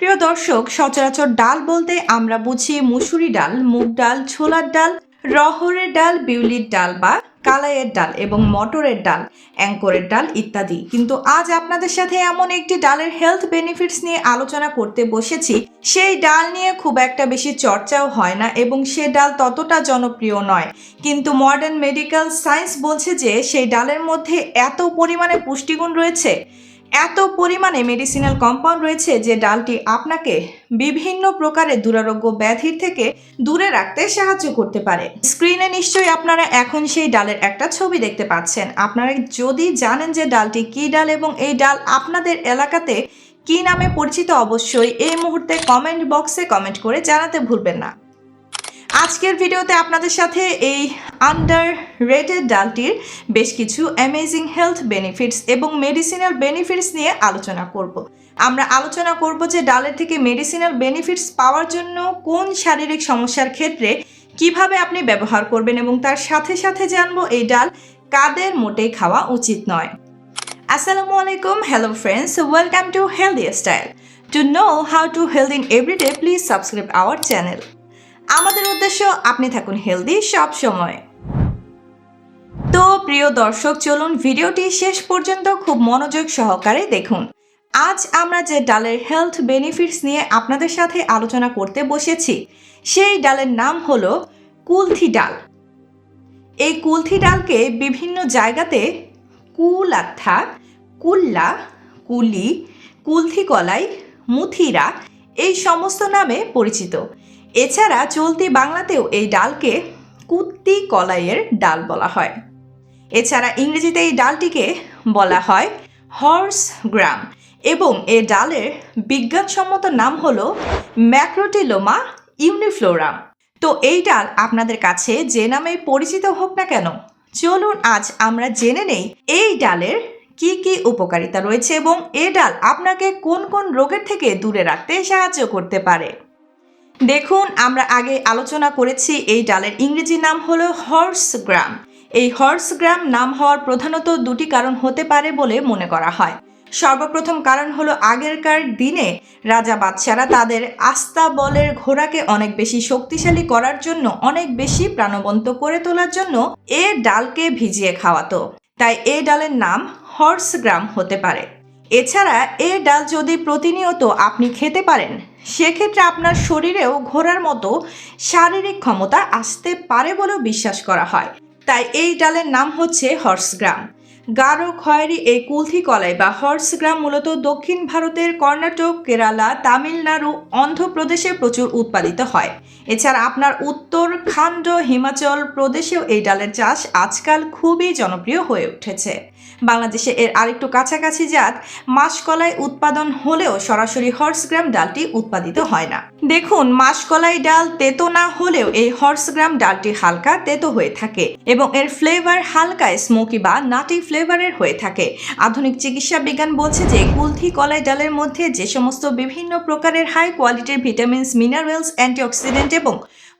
প্রিয় দর্শক, সচরাচর ডাল বলতে আমরা বুঝি মুসুরি ডাল, মুগ ডাল, ছোলার ডাল, রহরের ডাল, বিউলির ডাল বা কালাইয়ের ডাল এবং মটরের ডাল, অ্যাঙ্করের ডাল ইত্যাদি। কিন্তু আজ আপনাদের সাথে এমন একটি ডালের হেলথ বেনিফিটস নিয়ে আলোচনা করতে বসেছি। সেই ডাল নিয়ে খুব একটা বেশি চর্চাও হয় না এবং সে ডাল ততটা জনপ্রিয় নয়। কিন্তু মডার্ন মেডিকেল সায়েন্স বলছে যে, সেই ডালের মধ্যে এত পরিমাণে পুষ্টিগুণ রয়েছে। এত পরিমাণে মেডিসিনাল কম্পাউন্ড রয়েছে যে ডালটি আপনাকে বিভিন্ন প্রকারের দুরারোগ্য ব্যাধির থেকে দূরে রাখতে সাহায্য করতে পারে। স্ক্রিনে নিশ্চয়ই আপনারা এখন সেই ডালের একটা ছবি দেখতে পাচ্ছেন। আপনারা যদি জানেন যে ডালটি কী ডাল এবং এই ডাল আপনাদের এলাকাতে কী নামে পরিচিত, অবশ্যই এই মুহূর্তে কমেন্ট বক্সে কমেন্ট করে জানাতে ভুলবেন না। আজকের ভিডিওতে আপনাদের সাথে এই আন্ডার রেটেড ডালটির বেশ কিছু অ্যামেজিং হেলথ বেনিফিটস এবং মেডিসিনাল বেনিফিটস নিয়ে আলোচনা করব। আমরা আলোচনা করব যে ডালের থেকে মেডিসিনাল বেনিফিটস পাওয়ার জন্য কোন শারীরিক সমস্যার ক্ষেত্রে কীভাবে আপনি ব্যবহার করবেন এবং তার সাথে সাথে জানব এই ডাল কাদের মোটেই খাওয়া উচিত নয়। আসসালামু আলাইকুম hello friends welcome to healthy style to know how to healthy everyday please subscribe our channel আমাদের উদ্দেশ্য আপনি থাকুন হেলদি সব সময়। তো প্রিয় দর্শক, চলুন ভিডিওটি শেষ পর্যন্ত খুব মনোযোগ সহকারে দেখুন। আজ আমরা যে ডালের হেলথ বেনিফিটস নিয়ে আপনাদের সাথে আলোচনা করতে বসেছি, সেই ডালের নাম হলো কুলথি ডাল। এই কুলথি ডালকে বিভিন্ন জায়গাতে কুলাথা, কুল্লা, কুলি কুলথি কলাই মুথিরা এই সমস্ত নামে পরিচিত। এছাড়া চলতি বাংলাতেও এই ডালকে কুত্তি কলাইয়ের ডাল বলা হয়। এছাড়া ইংরেজিতে এই ডালটিকে বলা হয় হর্স গ্রাম এবং এই ডালের বিজ্ঞানসম্মত নাম হলো ম্যাক্রোটিলোমা ইউনিফ্লোরাম। তো এই ডাল আপনাদের কাছে যে নামেই পরিচিত হোক না কেন, চলুন আজ আমরা জেনে নেই এই ডালের কি কি উপকারিতা রয়েছে এবং এ ডাল আপনাকে কোন কোন রোগের থেকে দূরে রাখতে সাহায্য করতে পারে। দেখুন, আমরা আগে আলোচনা করেছি এই ডালের ইংরেজি নাম হলো হর্স গ্রাম। এই হর্স গ্রাম নাম হওয়ার প্রধানত দুটি কারণ হতে পারে বলে মনে করা হয়। সর্বপ্রথম কারণ হলো আগেরকার দিনে রাজা বাদশারা তাদের আস্তা বলের ঘোড়াকে অনেক বেশি শক্তিশালী করার জন্য, অনেক বেশি প্রাণবন্ত করে তোলার জন্য এ ডালকে ভিজিয়ে খাওয়াতো। তাই এ ডালের নাম হর্স গ্রাম হতে পারে। এছাড়া এ ডাল যদি প্রতিনিয়ত আপনি খেতে পারেন, সেক্ষেত্রে আপনার শরীরেও ঘোরার মতো শারীরিক ক্ষমতা আসতে পারে বলেও বিশ্বাস করা হয়। তাই এই ডালের নাম হচ্ছে হর্সগ্রাম। গাঢ় খয়েরি, এই কুলথি কলাই বা হর্সগ্রাম মূলত দক্ষিণ ভারতের কর্ণাটক, কেরালা, তামিলনাড়ু, অন্ধ্রপ্রদেশে প্রচুর উৎপাদিত হয়। এছাড়া আপনার উত্তর খান্ড, হিমাচল প্রদেশেও এই ডালের চাষ আজকাল খুবই জনপ্রিয় হয়ে উঠেছে। বাংলাদেশে এর আরেকটু কাছাকাছি জাত, মাসকলাই উৎপাদন হলেও সরাসরি হর্সগ্রাম ডালটি উৎপাদিত হয় না। দেখুন, মাসকলাই ডাল তেতো না হলেও এই হর্সগ্রাম ডালটি হালকা তেতো হয়ে থাকে এবং এর ফ্লেভার হালকা স্মোকি বা নাটি ফ্লেভারের হয়ে থাকে। আধুনিক চিকিৎসা বিজ্ঞান বলছে যে, কুলথি কলাই ডালের মধ্যে যে সমস্ত বিভিন্ন প্রকারের হাই কোয়ালিটির ভিটামিনস মিনারেলস অ্যান্টিঅক্সিডেন্ট এবং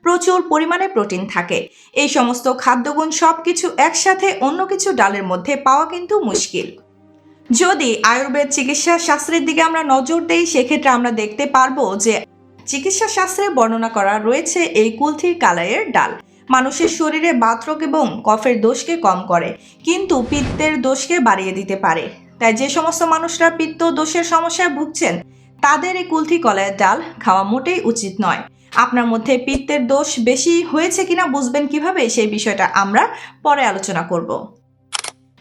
প্রচুর পরিমাণে প্রোটিন থাকে। এই সমস্ত খাদ্যগুণ সব কিছু একসাথে অন্য কিছু ডালের মধ্যে পাওয়া কিন্তু মুশকিল। যদি আয়ুর্বেদ চিকিৎসা শাস্ত্রের দিকে আমরা নজর দেই, সেক্ষেত্রে আমরা দেখতে পারব যে চিকিৎসা শাস্ত্রে বর্ণনা করা রয়েছে এই কুলথির কালাইয়ের ডাল। মানুষের শরীরে বাতরোগ এবং কফের দোষকে কম করে, কিন্তু পিত্তের দোষকে বাড়িয়ে দিতে পারে। তাই যে সমস্ত মানুষরা পিত্ত দোষের সমস্যায় ভুগছেন, তাদের এই কুলথি কলাইয়ের ডাল খাওয়া মোটেই উচিত নয়। আপনার মধ্যে পিত্তের দোষ বেশি হয়েছে কিনা বুঝবেন কীভাবে? সেই বিষয়টা আমরা পরে আলোচনা করব।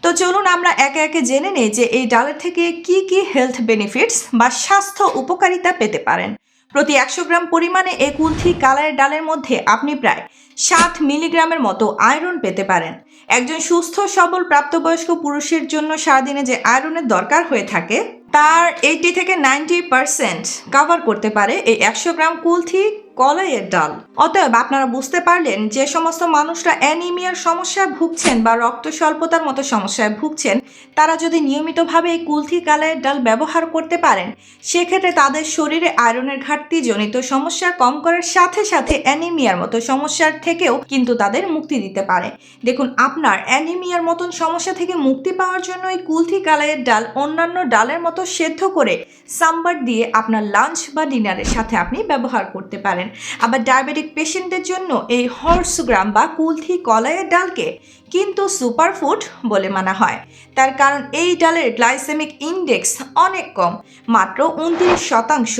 তো চলুন আমরা একে একে জেনে নেই যে এই ডালের থেকে কি কি হেলথ বেনিফিটস বা স্বাস্থ্য উপকারিতা পেতে পারেন। প্রতি একশো গ্রাম পরিমাণে এই কুলথি কালারের ডালের মধ্যে আপনি প্রায় সাত মিলিগ্রামের মতো আয়রন পেতে পারেন। একজন সুস্থ, সবল, প্রাপ্তবয়স্ক পুরুষের জন্য সারাদিনে যে আয়রনের দরকার হয়ে থাকে, তার এইটি থেকে নাইনটি পারসেন্ট কাভার করতে পারে এই একশো গ্রাম কুলথি কলাইয়ের ডাল। অতএব আপনারা বুঝতে পারলেন যে সমস্ত মানুষরা অ্যানিমিয়ার সমস্যায় ভুগছেন বা রক্ত স্বল্পতার মতো সমস্যায় ভুগছেন, তারা যদি নিয়মিতভাবে এই কুলথি কালাইয়ের ডাল ব্যবহার করতে পারেন, সেক্ষেত্রে তাদের শরীরে আয়রনের ঘাটতি জনিত সমস্যা কম করার সাথে সাথে অ্যানিমিয়ার মতো সমস্যার থেকেও কিন্তু তাদের মুক্তি দিতে পারে। দেখুন, আপনার অ্যানিমিয়ার মতন সমস্যা থেকে মুক্তি পাওয়ার জন্য এই কুলথি কালাইয়ের ডাল অন্যান্য ডালের মতো সেদ্ধ করে সাম্বার দিয়ে আপনার লাঞ্চ বা ডিনারের সাথে আপনি ব্যবহার করতে পারেন। আবার ডায়াবেটিক পেশেন্টদের জন্য এই হর্সগ্রাম বা কুলথি কলাইয়ের ডালকে কিন্তু সুপারফুড বলে মানা হয়। তার কারণ এই ডালের গ্লাইসেমিক ইন্ডেক্স অনেক কম, মাত্র উনত্রিশ শতাংশ।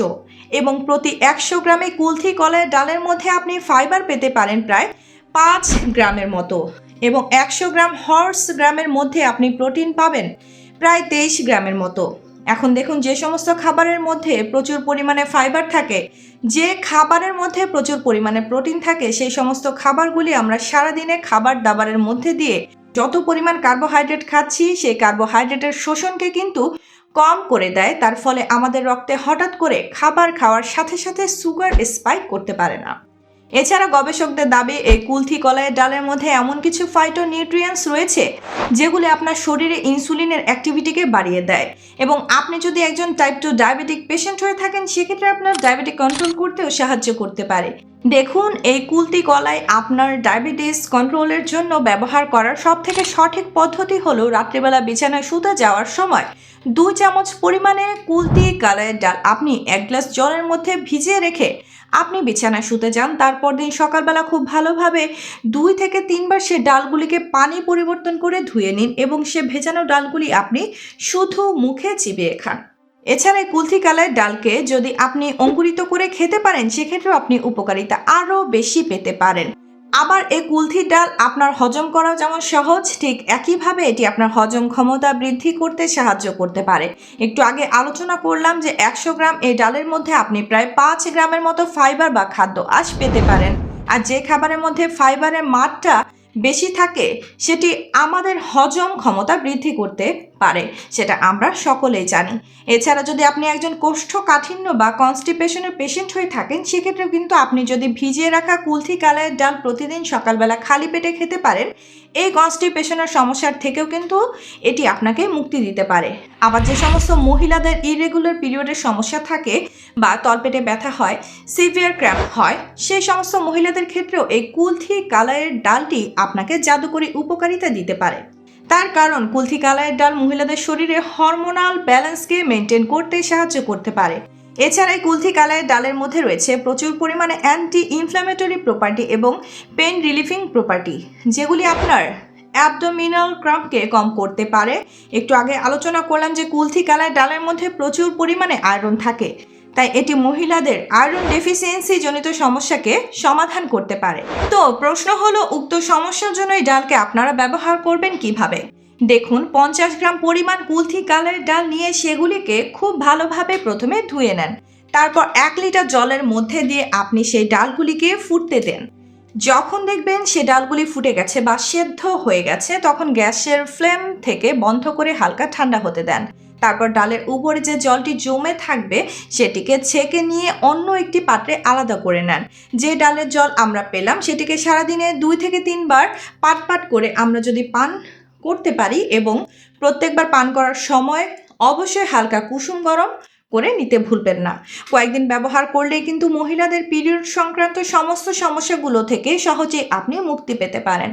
এবং প্রতি একশো গ্রামে কুলথি কলাইয়ের ডালের মধ্যে আপনি ফাইবার পেতে পারেন প্রায় পাঁচ গ্রামের মতো। এবং একশো গ্রাম হর্স গ্রামের মধ্যে আপনি প্রোটিন পাবেন প্রায় তেইশ গ্রামের মতো। এখন দেখুন যে সমস্ত খাবারের মধ্যে প্রচুর পরিমাণে ফাইবার থাকে, যে খাবারের মধ্যে প্রচুর পরিমাণে প্রোটিন থাকে, সেই সমস্ত খাবারগুলি আমরা সারাদিনে খাবার দাবারের মধ্যে দিয়ে যত পরিমাণ কার্বোহাইড্রেট খাচ্ছি, সেই কার্বোহাইড্রেটের শোষণকে কিন্তু কম করে দেয়। তার ফলে আমাদের রক্তে হঠাৎ করে খাবার খাওয়ার সাথে সাথে সুগার স্পাইক করতে পারে না। এছাড়া গবেষকদের দাবি, এই কুলথি কলাইয়ের ডালের মধ্যে এমন কিছু ফাইটো নিউট্রিয়েন্টস রয়েছে, যেগুলি আপনার শরীরে ইনসুলিনের অ্যাক্টিভিটিকে বাড়িয়ে দেয়। এবং আপনি যদি একজন টাইপ টু ডায়াবেটিক পেশেন্ট হয়ে থাকেন, সেক্ষেত্রে আপনার ডায়াবেটিক কন্ট্রোল করতেও সাহায্য করতে পারে। দেখুন, এই কুলতি কলাই আপনার ডায়াবেটিস কন্ট্রোলের জন্য ব্যবহার করার সব থেকে সঠিক পদ্ধতি হলো রাত্রিবেলা বিছানায় শুতে যাওয়ার সময় দুই চামচ পরিমাণে কুলতি কলাইয়ের ডাল আপনি এক গ্লাস জলের মধ্যে ভিজিয়ে রেখে আপনি বিছানায় শুতে যান, তারপর দিন সকালবেলা খুব ভালোভাবে দুই থেকে তিনবার সে ডালগুলিকে পানি পরিবর্তন করে ধুয়ে নিন এবং সে ভেজানো ডালগুলি আপনি শুধু মুখে চিবিয়ে খান। এছাড়া কুলথি কালার ডালকে যদি আপনি অঙ্কুরিত করে খেতে পারেন, সেক্ষেত্রেও আপনি উপকারিতা আরও বেশি পেতে পারেন। আবার এই কুলথির ডাল আপনার হজম করা যেমন সহজ, ঠিক একইভাবে এটি আপনার হজম ক্ষমতা বৃদ্ধি করতে সাহায্য করতে পারে। একটু আগে আলোচনা করলাম যে একশো গ্রাম এই ডালের মধ্যে আপনি প্রায় পাঁচ গ্রামের মতো ফাইবার বা খাদ্য আঁশ পেতে পারেন। আর যে খাবারের মধ্যে ফাইবারের মাত্রা বেশি থাকে, সেটি আমাদের হজম ক্ষমতা বৃদ্ধি করতে পারে, সেটা আমরা সকলেই জানি। এছাড়া যদি আপনি একজন কোষ্ঠকাঠিন্য বা কনস্টিপেশনের পেশেন্ট হয়ে থাকেন, সেক্ষেত্রেও কিন্তু আপনি যদি ভিজিয়ে রাখা কুলথি কালারের ডাল প্রতিদিন সকালবেলা খালি পেটে খেতে পারেন, এই কনস্টিপেশনের সমস্যার থেকেও কিন্তু এটি আপনাকে মুক্তি দিতে পারে। আবার যে সমস্ত মহিলাদের ইরেগুলার পিরিয়ডের সমস্যা থাকে বা তলপেটে ব্যথা হয় সিভিয়ার ক্র্যাম্প হয়, সেই সমস্ত মহিলাদের ক্ষেত্রেও এই কুলথি কালারের ডালটি আপনাকে জাদুকরী উপকারিতা দিতে পারে। তার কারণ কুলথি কালারের ডাল মহিলাদের শরীরে হরমোনাল ব্যালেন্সকে মেনটেন করতে সাহায্য করতে পারে। এছাড়া কুলথি কালারের ডালের মধ্যে রয়েছে প্রচুর পরিমাণে অ্যান্টি ইনফ্ল্যামেটরি প্রপার্টি এবং পেন রিলিফিং প্রপার্টি যেগুলি আপনার অ্যাবডোমিনাল ক্রাম্পকে কম করতে পারে। একটু আগে আলোচনা করলাম যে কুলথি কালার ডালের মধ্যে প্রচুর পরিমাণে আয়রন থাকে। তাই এটি মহিলাদের আয়রন ডেফিসিয়েন্সি জনিত সমস্যাকে সমাধান করতে পারে। তো প্রশ্ন হলো, উক্ত সমস্যার জন্য এই ডালকে আপনারা ব্যবহার করবেন কীভাবে? দেখুন, পঞ্চাশ গ্রাম পরিমাণ কুলথি কালের ডাল নিয়ে সেগুলিকে খুব ভালোভাবে প্রথমে ধুয়ে নেন। তারপর এক লিটার জলের মধ্যে দিয়ে আপনি সেই ডালগুলিকে ফুটতে দেন। যখন দেখবেন সে ডালগুলি ফুটে গেছে বা সেদ্ধ হয়ে গেছে, তখন গ্যাসের ফ্লেম থেকে বন্ধ করে হালকা ঠান্ডা হতে দেন। তারপর ডালের উপরে যে জলটি জমে থাকবে, সেটিকে ছেঁকে নিয়ে অন্য একটি পাত্রে আলাদা করে নেন। যে ডালের জল আমরা পেলাম, সেটিকে সারাদিনে দুই থেকে তিনবার পাট পাট করে আমরা যদি পান করতে পারি এবং প্রত্যেকবার পান করার সময় অবশ্যই হালকা কুসুম গরম করে নিতে ভুলবেন না। কয়েকদিন ব্যবহার করলেই কিন্তু মহিলাদের পিরিয়ড সংক্রান্ত সমস্ত সমস্যাগুলো থেকে সহজেই আপনি মুক্তি পেতে পারেন।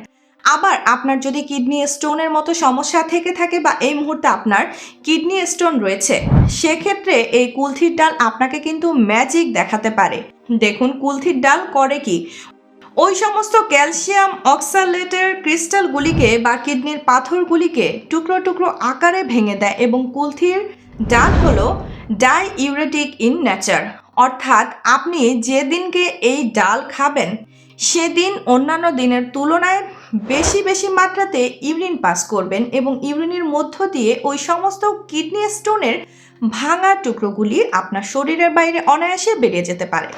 আবার আপনার যদি কিডনি স্টোনের মতো সমস্যা থেকে থাকে বা এই মুহূর্তে আপনার কিডনি স্টোন রয়েছে, সেক্ষেত্রে এই কুলথির ডাল আপনাকে কিন্তু ম্যাজিক দেখাতে পারে। দেখুন কুলথির ডাল করে কি? ওই সমস্ত ক্যালসিয়াম অক্সালেটের ক্রিস্টালগুলিকে বা কিডনির পাথরগুলিকে টুকরো টুকরো আকারে ভেঙে দেয় এবং কুলথির ডাল হলো ডাই ইউরেটিক ইন নেচার অর্থাৎ আপনি যেদিনকে এই ডাল খাবেন, সেদিন অন্যান্য দিনের তুলনায় বেশি বেশি মাত্রাতে ইউরিন পাস করবেন এবং ইউরিনের মধ্য দিয়ে ওই সমস্ত কিডনি স্টোনের ভাঙা টুকরোগুলি আপনার শরীরের বাইরে অনায়াসে বেরিয়ে যেতে পারে।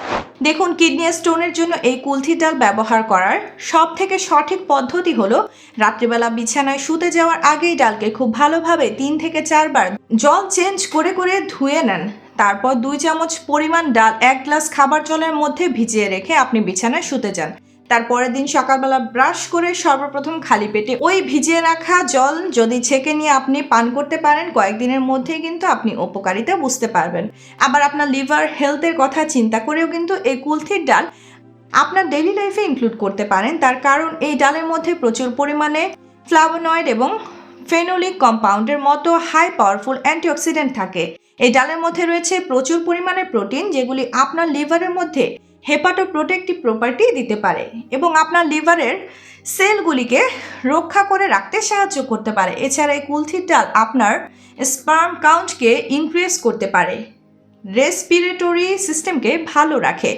দেখুন, কিডনি স্টোনের জন্য এই কুলথি ডাল ব্যবহার করার সব থেকে সঠিক পদ্ধতি হলো, রাত্রিবেলা বিছানায় শুতে যাওয়ার আগেই ডালকে খুব ভালোভাবে তিন থেকে চারবার জল চেঞ্জ করে করে ধুয়ে নেন। তারপর দুই চামচ পরিমাণ ডাল এক গ্লাস খাবার জলের মধ্যে ভিজিয়ে রেখে আপনি বিছানায় শুতে যান। তারপরের দিন সকালবেলা ব্রাশ করে সর্বপ্রথম খালি পেটে ওই ভিজিয়ে রাখা জল যদি ছেঁকে নিয়ে আপনি পান করতে পারেন, কয়েকদিনের মধ্যেই কিন্তু আপনি উপকারিতা বুঝতে পারবেন। আবার আপনার লিভার হেলথের কথা চিন্তা করেও কিন্তু এই কুলথির ডাল আপনার ডেইলি লাইফে ইনক্লুড করতে পারেন। তার কারণ এই ডালের মধ্যে প্রচুর পরিমাণে ফ্লাভোনয়েড এবং ফেনোলিক কম্পাউন্ডের মতো হাই পাওয়ারফুল অ্যান্টিঅক্সিডেন্ট থাকে। এই ডালের মধ্যে রয়েছে প্রচুর পরিমাণে প্রোটিন যেগুলি আপনার লিভারের মধ্যে হেপাটো প্রোটেক্টিভ প্রপার্টি দিতে পারে এবং আপনার লিভারের সেলগুলিকে রক্ষা করে রাখতে সাহায্য করতে পারে। এছাড়া এই কুলথির ডাল আপনার স্পার্ম কাউন্টকে ইনক্রিজ করতে পারে। রেসপিরেটরি সিস্টেমকে ভালো রাখে।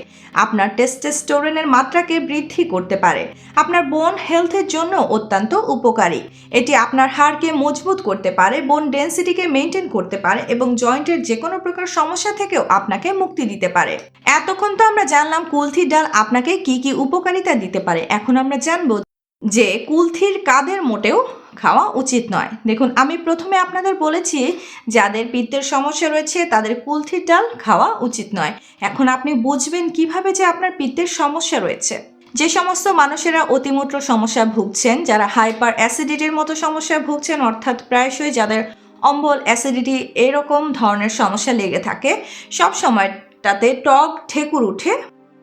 আপনার টেস্টোস্টেরনের মাত্রাকে বৃদ্ধি করতে পারে। আপনার বোন হেলথের জন্য অত্যন্ত উপকারী। এটি আপনার হাড়কে মজবুত করতে পারে বোন ডেন্সিটিকে মেনটেন করতে পারে এবং জয়েন্টের যে কোনো প্রকার সমস্যা থেকেও আপনাকে মুক্তি দিতে পারে। এতক্ষণ তো আমরা জানলাম কুলথির ডাল আপনাকে কি কি উপকারিতা দিতে পারে। এখন আমরা জানব যে কুলথির কাদের মোটেও খাওয়া উচিত নয়। দেখুন, আমি প্রথমে আপনাদের বলেছি যাদের পিত্তের সমস্যা রয়েছে, তাদের কুলথির ডাল খাওয়া উচিত নয়। এখন আপনি বুঝবেন কীভাবে যে আপনার পিত্তের সমস্যা রয়েছে। যে সমস্ত মানুষেরা অতিমূত্র সমস্যা ভুগছেন, যারা হাইপার অ্যাসিডিটির মতো সমস্যা ভুগছেন, অর্থাৎ প্রায়শই যাদের অম্বল অ্যাসিডিটি এরকম ধরনের সমস্যা লেগে থাকে সব সময়টাতে টক ঠেকুর উঠে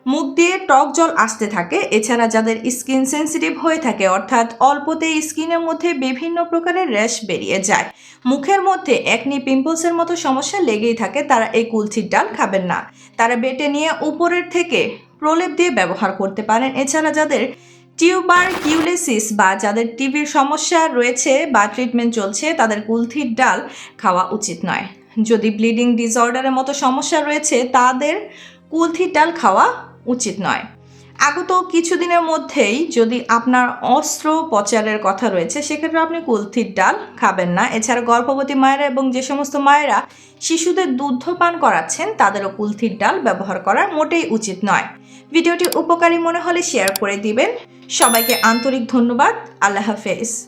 মুখ দিয়ে টক জল আসতে থাকে, এছাড়া যাদের স্কিন সেন্সিটিভ হয়ে থাকে, অর্থাৎ অল্পতেই স্কিনের মধ্যে বিভিন্ন প্রকারের র্যাশ বেরিয়ে যায়। মুখের মধ্যে একনি পিম্পলসের মতো সমস্যা লেগেই থাকে, তারা এই কুলথির ডাল খাবেন না। তারা বেটে নিয়ে উপরের থেকে প্রলেপ দিয়ে ব্যবহার করতে পারেন। এছাড়া যাদের টিউবার কিউলেসিস বা যাদের টিভির সমস্যা রয়েছে বা ট্রিটমেন্ট চলছে, তাদের কুলথির ডাল খাওয়া উচিত নয়। যদি ব্লিডিং ডিসঅর্ডারের মতো সমস্যা রয়েছে, তাদের কুলথির ডাল খাওয়া উচিত নয়। আগত কিছুদিনের মধ্যেই যদি আপনার অস্ত্রোপচারের কথা রয়েছে, সেক্ষেত্রে আপনি কুলথির ডাল খাবেন না। এছাড়া গর্ভবতী মায়েরা এবং যে সমস্ত মায়েরা শিশুদের দুগ্ধ পান করাচ্ছেন, তাদেরও কুলথির ডাল ব্যবহার করা মোটেই উচিত নয়। ভিডিওটি উপকারী মনে হলে শেয়ার করে দিবেন। সবাইকে আন্তরিক ধন্যবাদ। আল্লাহ হাফেজ।